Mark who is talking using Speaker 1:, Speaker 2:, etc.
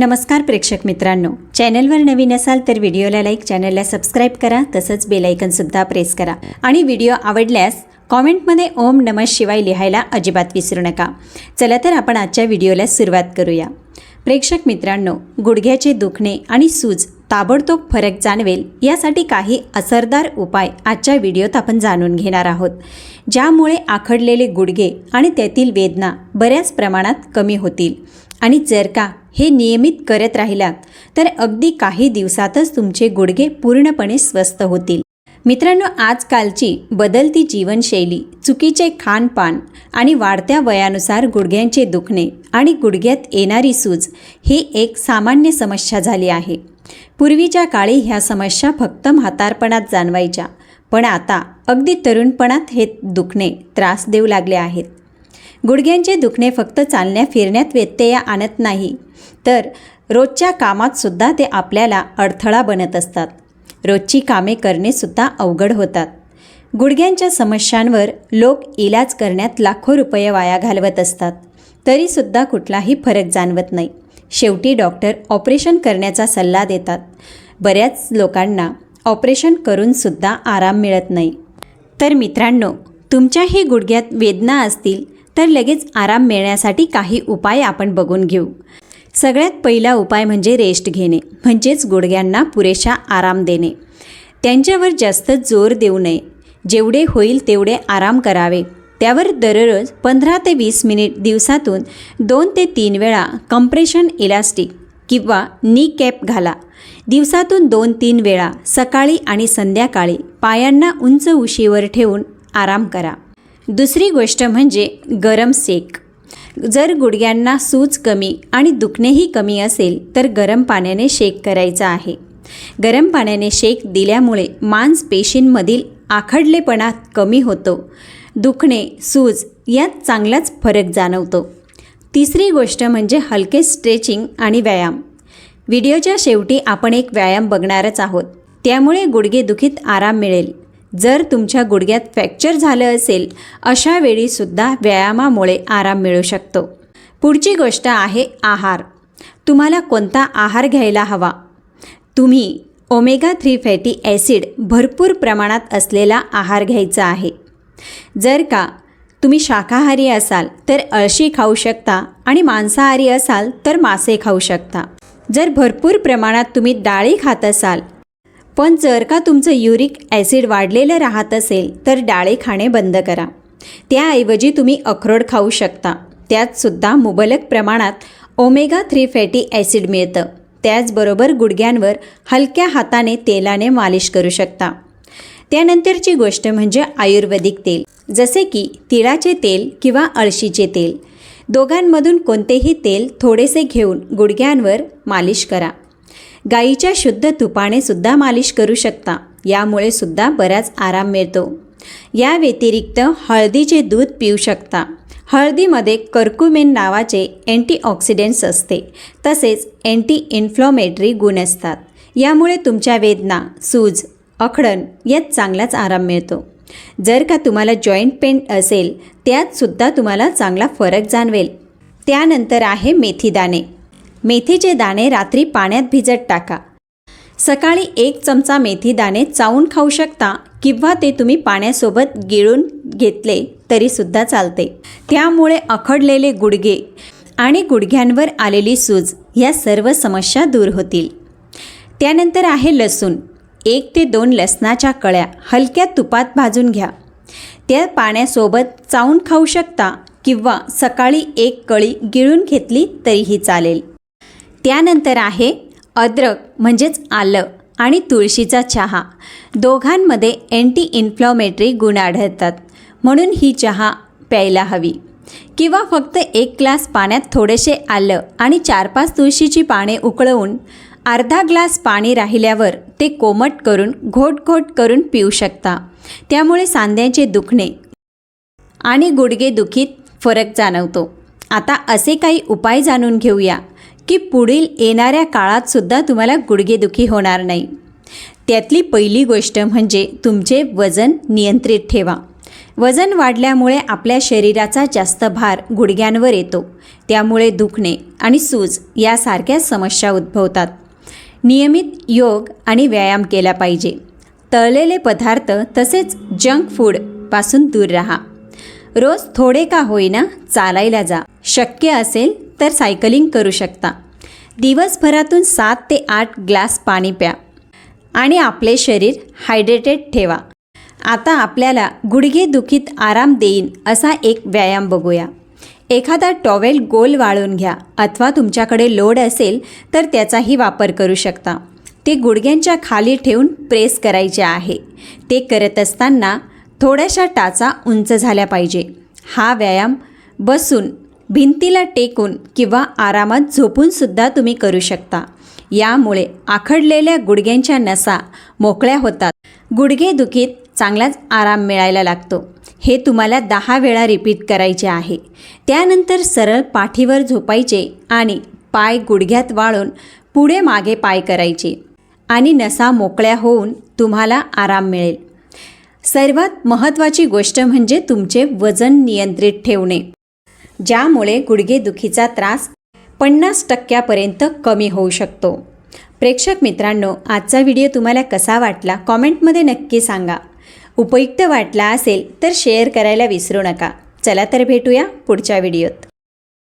Speaker 1: नमस्कार प्रेक्षक मित्रांनो. चॅनलवर नवीन असाल तर व्हिडिओला लाईक चॅनलला सबस्क्राईब करा तसंच बेलायकनसुद्धा प्रेस करा. आणि व्हिडिओ आवडल्यास कॉमेंटमध्ये ओम नमः शिवाय लिहायला अजिबात विसरू नका. चला तर आपण आजच्या व्हिडिओला सुरुवात करूया. प्रेक्षक मित्रांनो गुडघ्याचे दुखणे आणि सूज ताबडतोब फरक जाणवेल यासाठी काही असरदार उपाय आजच्या व्हिडिओत आपण जाणून घेणार आहोत. ज्यामुळे आखडलेले गुडघे आणि त्यातील वेदना बऱ्याच प्रमाणात कमी होतील. आणि जर का हे नियमित करत राहिलात तर अगदी काही दिवसातच तुमचे गुडघे पूर्णपणे स्वस्थ होतील. मित्रांनो आजकालची बदलती जीवनशैली चुकीचे खानपान आणि वाढत्या वयानुसार गुडघ्यांचे दुखणे आणि गुडघ्यात येणारी सूज ही एक सामान्य समस्या झाली आहे. पूर्वीच्या काळी ह्या समस्या फक्त म्हातारपणात जाणवायच्या पण आता अगदी तरुणपणात हे दुखणे त्रास देऊ लागले आहेत. गुडघ्यांचे दुखणे फक्त चालण्या फिरण्यात व्यत्यय आणत नाही. तर रोजच्या कामातसुद्धा ते आपल्याला अडथळा बनत असतात. रोजची कामे करणेसुद्धा अवघड होतात. गुडघ्यांच्या समस्यांवर लोक इलाज करण्यात लाखो रुपये वाया घालवत असतात. तरीसुद्धा कुठलाही फरक जाणवत नाही. शेवटी डॉक्टर ऑपरेशन करण्याचा सल्ला देतात. बऱ्याच लोकांना ऑपरेशन करूनसुद्धा आराम मिळत नाही. तर मित्रांनो तुमच्याही गुडघ्यात वेदना असतील तर लगेच आराम मिळण्यासाठी काही उपाय आपण बघून घेऊ. सगळ्यात पहिला उपाय म्हणजे रेस्ट घेणे म्हणजेच गुडघ्यांना पुरेशा आराम देणे. त्यांच्यावर जास्त जोर देऊ नये. जेवढे होईल तेवढे आराम करावे. त्यावर दररोज पंधरा ते वीस मिनिट दिवसातून दोन ते तीन वेळा कंप्रेशन इलास्टिक किंवा नी कॅप घाला. दिवसातून दोन तीन वेळा सकाळी आणि संध्याकाळी पायांना उंच उशीवर ठेवून आराम करा. दुसरी गोष्ट म्हणजे गरम सेक. जर गुडघ्यांना सूज कमी आणि दुखणेही कमी असेल तर गरम पाण्याने शेक करायचा आहे. गरम पाण्याने शेक दिल्यामुळे मांसपेशींमधील आखडलेपणा कमी होतो. दुखणे सूज यात चांगलाच फरक जाणवतो. तिसरी गोष्ट म्हणजे हलके स्ट्रेचिंग आणि व्यायाम. व्हिडिओच्या शेवटी आपण एक व्यायाम बघणारच आहोत. त्यामुळे गुडघेदुखीत आराम मिळेल. जर तुमच्या गुडघ्यात फ्रॅक्चर झालं असेल अशा वेळीसुद्धा व्यायामामुळे आराम मिळू शकतो. पुढची गोष्ट आहे आहार. तुम्हाला कोणता आहार घ्यायला हवा? तुम्ही ओमेगा थ्री फॅटी ॲसिड भरपूर प्रमाणात असलेला आहार घ्यायचा आहे. जर का तुम्ही शाकाहारी असाल तर अळशी खाऊ शकता आणि मांसाहारी असाल तर मासे खाऊ शकता. जर भरपूर प्रमाणात तुम्ही डाळी खात असाल पण जर का तुमचं युरिक ॲसिड वाढलेलं राहत असेल तर डाळे खाणे बंद करा. त्याऐवजी तुम्ही अक्रोड खाऊ शकता. त्यातसुद्धा मुबलक प्रमाणात ओमेगा थ्री फॅटी ॲसिड मिळतं. त्याचबरोबर गुडघ्यांवर हलक्या हाताने तेलाने मालिश करू शकता. त्यानंतरची गोष्ट म्हणजे आयुर्वेदिक तेल. जसे की तिळाचे तेल किंवा अळशीचे तेल. दोघांमधून कोणतेही तेल थोडेसे घेऊन गुडघ्यांवर मालिश करा. गाईच्या शुद्ध तुपाने सुद्धा मालिश करू शकता. यामुळे सुद्धा बराच आराम मिळतो. या व्यतिरिक्त हळदीचे दूध पिऊ शकता. हळदीमध्ये कर्कुमेन नावाचे अँटीऑक्सिडंट्स असते. तसेच अँटी इन्फ्लॉमेटरी गुण असतात. यामुळे तुमच्या वेदना सूज अखडण यात चांगलाच आराम मिळतो. जर का तुम्हाला जॉईंट पेन असेल त्यातसुद्धा तुम्हाला चांगला फरक जाणवेल. त्यानंतर आहे मेथीदाणे. मेथीचे दाणे रात्री पाण्यात भिजत टाका. सकाळी एक चमचा मेथी दाणे चावून खाऊ शकता किंवा ते तुम्ही पाण्यासोबत गिळून घेतले तरीसुद्धा चालते. त्यामुळे अखडलेले गुडघे आणि गुडघ्यांवर आलेली सूज या सर्व समस्या दूर होतील. त्यानंतर आहे लसूण. एक ते दोन लसणाच्या कळ्या हलक्या तुपात भाजून घ्या. त्या पाण्यासोबत चावून खाऊ शकता किंवा सकाळी एक कळी गिळून घेतली तरीही चालेल. त्यानंतर आहे अद्रक म्हणजेच आलं आणि तुळशीचा चहा. दोघांमध्ये अँटी इन्फ्लॉमेटरी गुण आढळतात. म्हणून ही चहा प्यायला हवी. किंवा फक्त एक ग्लास पाण्यात थोडेसे आलं आणि चार पाच तुळशीची पाने उकळवून अर्धा ग्लास पाणी राहिल्यावर ते कोमट करून घोट घोट करून पिऊ शकता. त्यामुळे सांध्याचे दुखणे आणि गुडघेदुखीत फरक जाणवतो. आता असे काही उपाय जाणून घेऊया. की पुढील येणाऱ्या काळातसुद्धा तुम्हाला गुडघेदुखी होणार नाही. त्यातली पहिली गोष्ट म्हणजे तुमचे वजन नियंत्रित ठेवा. वजन वाढल्यामुळे आपल्या शरीराचा जास्त भार गुडघ्यांवर येतो. त्यामुळे दुखणे आणि सूज यासारख्या समस्या उद्भवतात. नियमित योग आणि व्यायाम केला पाहिजे. तळलेले पदार्थ तसेच जंक फूडपासून दूर राहा. रोज थोडे का होईना चालायला जा. शक्य असेल तर सायकलिंग करू शकता. दिवसभरातून सात ते आठ ग्लास पाणी प्या. आणि आपले शरीर हायड्रेटेड ठेवा. आता आपल्याला गुडघे दुखीत आराम देईन असा एक व्यायाम बघूया. एखादा टॉवेल गोल वाळून घ्या अथवा तुमच्याकडे लोड असेल तर त्याचाही वापर करू शकता. ते गुडघ्यांच्या खाली ठेवून प्रेस करायचे आहे. ते करत असताना थोड्याशा टाचा उंच झाल्या पाहिजे. हा व्यायाम बसून भिंतीला टेकून किंवा आरामात झोपूनसुद्धा तुम्ही करू शकता. यामुळे आखडलेल्या गुडघ्यांच्या नसा मोकळ्या होतात. गुडघे दुखीत चांगलाच आराम मिळायला लागतो. हे तुम्हाला दहा वेळा रिपीट करायचे आहे. त्यानंतर सरळ पाठीवर झोपायचे आणि पाय गुडघ्यात वाळून पुढे मागे पाय करायचे. आणि नसा मोकळ्या होऊन तुम्हाला आराम मिळेल. सर्वात महत्त्वाची गोष्ट म्हणजे तुमचे वजन नियंत्रित ठेवणे. ज्यामुळे गुडघेदुखीचा त्रास पन्नास टक्क्यापर्यंत कमी होऊ शकतो. प्रेक्षक मित्रांनो आजचा व्हिडिओ तुम्हाला कसा वाटला कॉमेंटमध्ये नक्की सांगा. उपयुक्त वाटला असेल तर शेअर करायला विसरू नका. चला तर भेटूया पुढच्या व्हिडिओत.